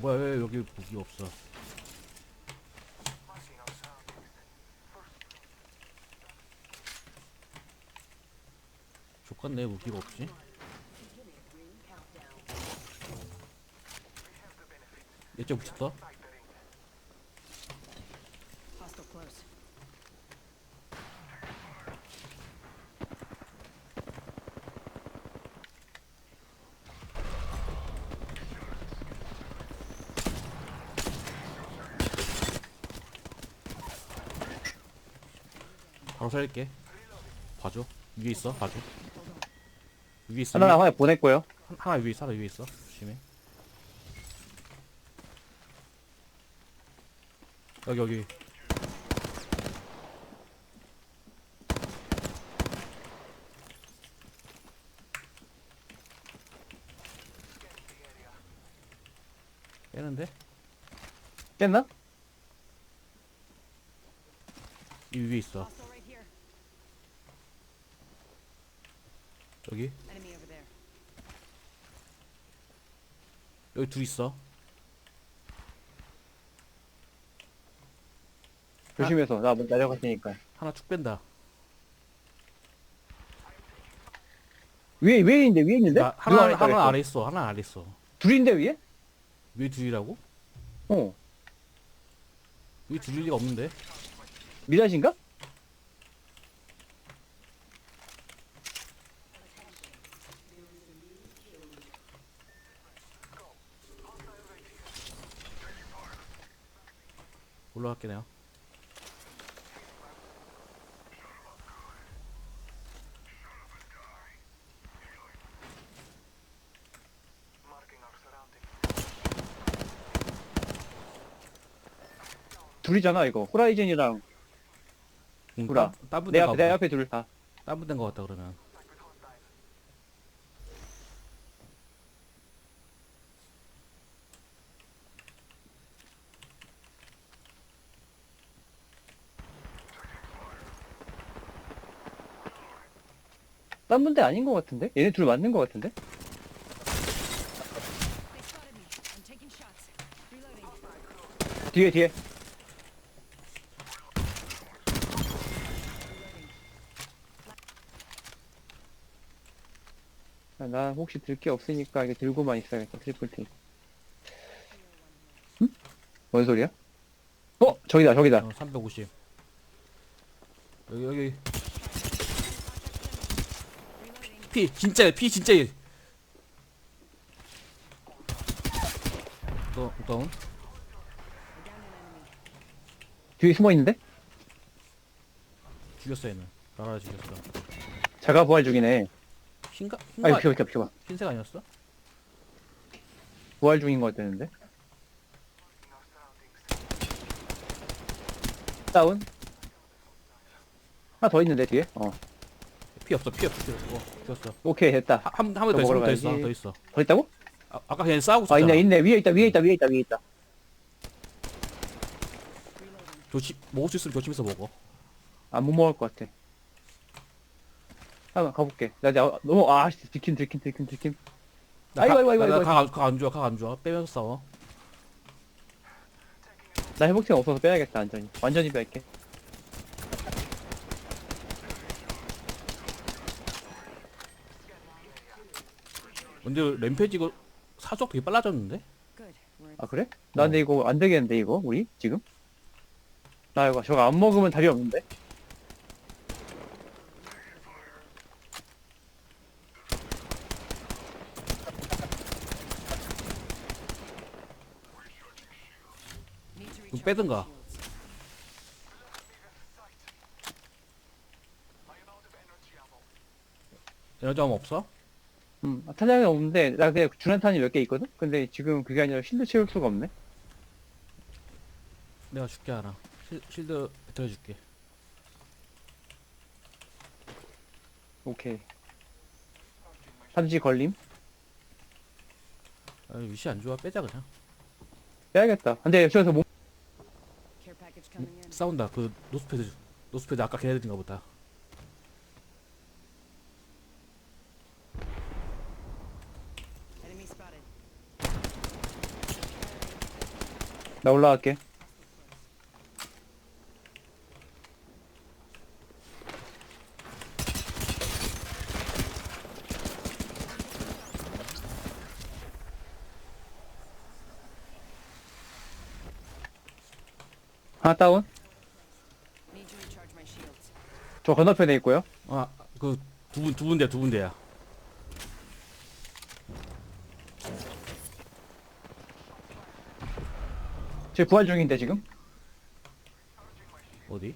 뭐야 왜 여기 무기 없어? 족같네 무기가 없지? 얘쪽 붙였다 바로 살릴게. 봐줘. 위에 있어 봐줘. 위에 있어. 하나 위에, 하나 보냈고요. 하나 위에 있어 하나 위에 있어. 조심해. 여기 여기. 빼는데? 깼나? 이 위에 있어 Here. 여기 둘 있어 조심해서 나 먼저 내려갈 테니까. 하나 쭉 뺀다 위에 위에 있는데 위에 있는데? 나, 누가 하나 아래 하나? 아래 있어 하나 아래 있어 둘인데 위에? 왜 둘이라고? 어. 왜 둘일 리가 없는데 미라신가? 올라갈게 내가 둘이잖아 이거. 호라이즌이랑 응, 돌아. 따- 따분된 내거내 같다. 앞에 둘 다. 따분된 거 같다 그러면 딴 분대 아닌 것 같은데? 얘네 둘 맞는 것 같은데? 뒤에 뒤에. 아, 나 혹시 들 게 없으니까 이거 들고만 있어야겠다. 트리플 티. 응? 뭔 소리야? 어 저기다 저기다. 어, 350 여기 여기 피 진짜 피 진짜 일 또, 다운. 뒤에 숨어 있는데? 죽였어 얘는 라라 죽였어 자가 부활 중이네. 흰가? 아니 흰가 비켜봐 비켜봐 비켜봐. 흰색 아니었어? 부활 중인 것 같았는데. 다운. 하나 더 있는데 뒤에. 어. 피 없어 피 없어 피 없어 어, 오케이 됐다. 한한번더 또 있어 한번더 있어. 더 있어 더 있다고? 아, 아까 그냥 싸우고 아 있었잖아 있네 있네 위에 있다 위에 있다 위에 있다 위에 있다. 조심 먹을 수 있으면 조심해서 먹어 안못 먹을 것 같아. 한번 가볼게. 나 이제 너무 아 씨, 들킨 들킨 들킨 들킨. 아이고, 아이고, 아이고, 아이고. 가안 좋아 가안 좋아 빼면서 싸워 나 회복팀 없어서 빼야겠다 완전히. 완전히 뺄게. 근데 램페이지 이거 사족 되게 빨라졌는데? 아 그래? 나 근데 이거 안 되겠는데 이거 우리 지금? 나 이거 저거 안 먹으면 답이 없는데? 그럼 빼든가 shields. 에너지 함 없어? 음, 아, 탄약이 없는데 나 그냥 중탄탄이 몇 개 있거든? 근데 지금 그게 아니라 실드 채울 수가 없네. 내가 줄게 하나 실, 실드 배터리 줄게 오케이. 삼지 걸림? 아, 위치 안 좋아 빼자 그냥 빼야겠다. 근데 뭐 Care package coming in. 싸운다 그 노스패드 노스패드 아까 걔네들인가 보다 나 올라갈게. 하나 다운. 저 건너편에 있고요. 아 그 두 분두 군데 두 군데야 제 부활 중인데 지금. 어디?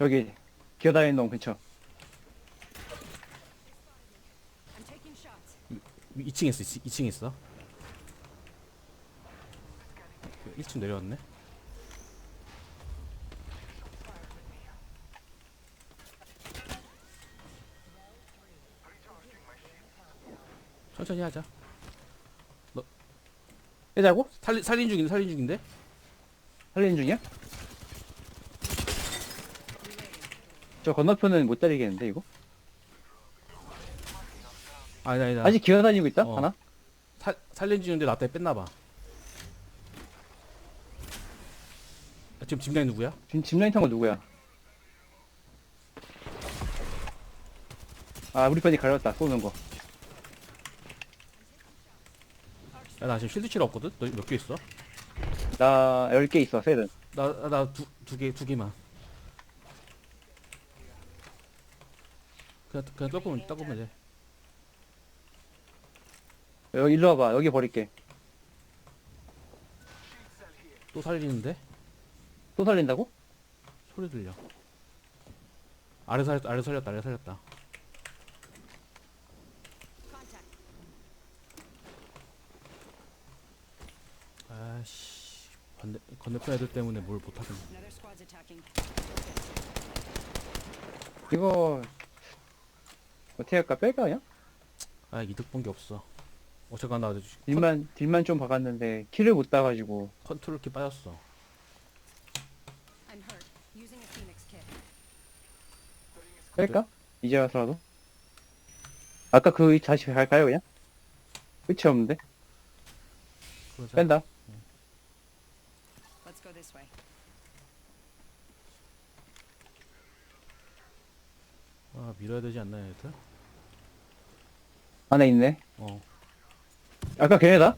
여기 기어다니는 놈 근처. I'm taking shots. 2층 있어 2층 있어 1층 내려왔네 천천히 하자 빼자고? 살린 살린 중인데 살린 중인데 살리는 중이야? 저 건너편은 못 때리겠는데 이거? 아니다 아니다 아직 기어다니고 있다? 어. 하나? 살 살린 중인데 나 때문에 뺐나봐 아, 지금 집라인 누구야? 지금 짚라인 탄거 누구야? 아 우리 편이 가렸다 쏘는 거 야, 나 지금 실드 칠 없거든? 너 몇 개 있어? 나 10개 있어 셀은 나 나 두 두 개 두 개만. 그냥 그냥 닦으면 닦으면 돼 여기 일로 와봐. 여기 버릴게. 또 살리는데? 또 살린다고? 소리 들려. 아래 살 아래 살렸다 아래 살렸다 Contact. 아씨 건너 건너편 애들 때문에 뭘 못하겠네. 이거 어떻게 할까 뺄까 그냥? 아 이득 본 게 없어 어쨌거나 나 컨, 딜만 딜만 좀 박았는데 킬을 못 따가지고 컨트롤 키 빠졌어 I'm hurt. Using a Phoenix kit. 뺄까? 이제 와서라도 아까 그 다시 갈까요 그냥? 끝이 없는데 그러자 뺀다 this way. 아 밀어야 되지 않나 얘들 안에 있네 어 아까 걔네다?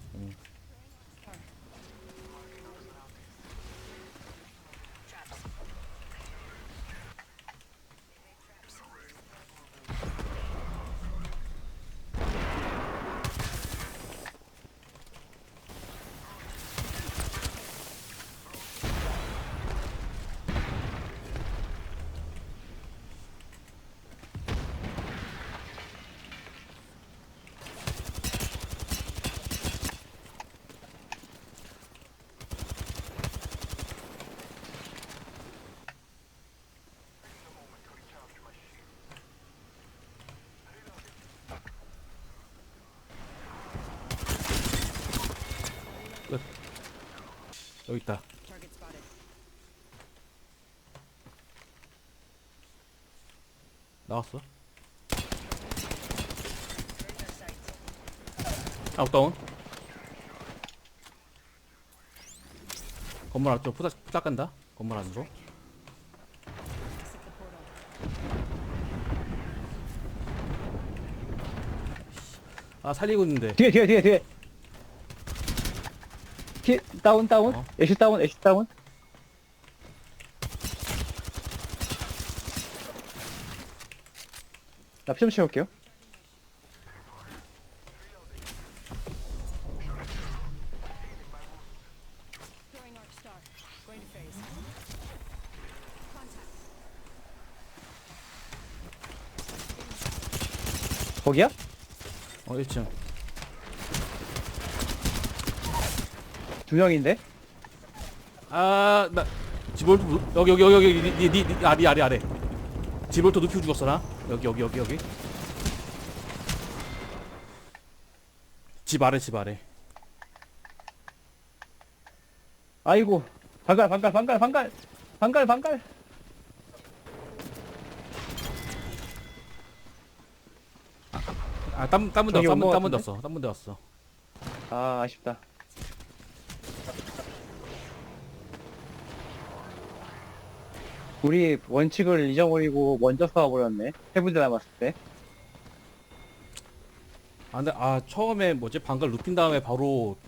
여기 있다. 나왔어? 아 다운. 건물 앞쪽 푸다 푸다 간다. 건물 안으로. 아 살리고 있는데. 뒤에 뒤에 뒤에 뒤에 키 다운 다운 어? 애쉬 다운 애쉬 다운 나 피 좀 채울게요 Throwing arc star. Going to phase. Contact. 거기야? 어 1층 두 명인데? 아 나 지볼트 루- 여기 여기 여기 여기 니 니니 아리 아래 아래. 지볼트 눕히고 죽었어 나? 여기 여기 여기 여기. 집 아래 집 아래. 아이고 반갈 반갈 반갈 반갈. 반갈 반갈. 아 땀땀 저기 묻었어 땀 온것 땀 같은데? 묻었어 땀 묻었어 아 아쉽다 우리 원칙을 잊어버리고 먼저 쏴버렸네. 세 부대 남았을 때. 아 근데 아 처음에 뭐지 방금 루팅 다음에 바로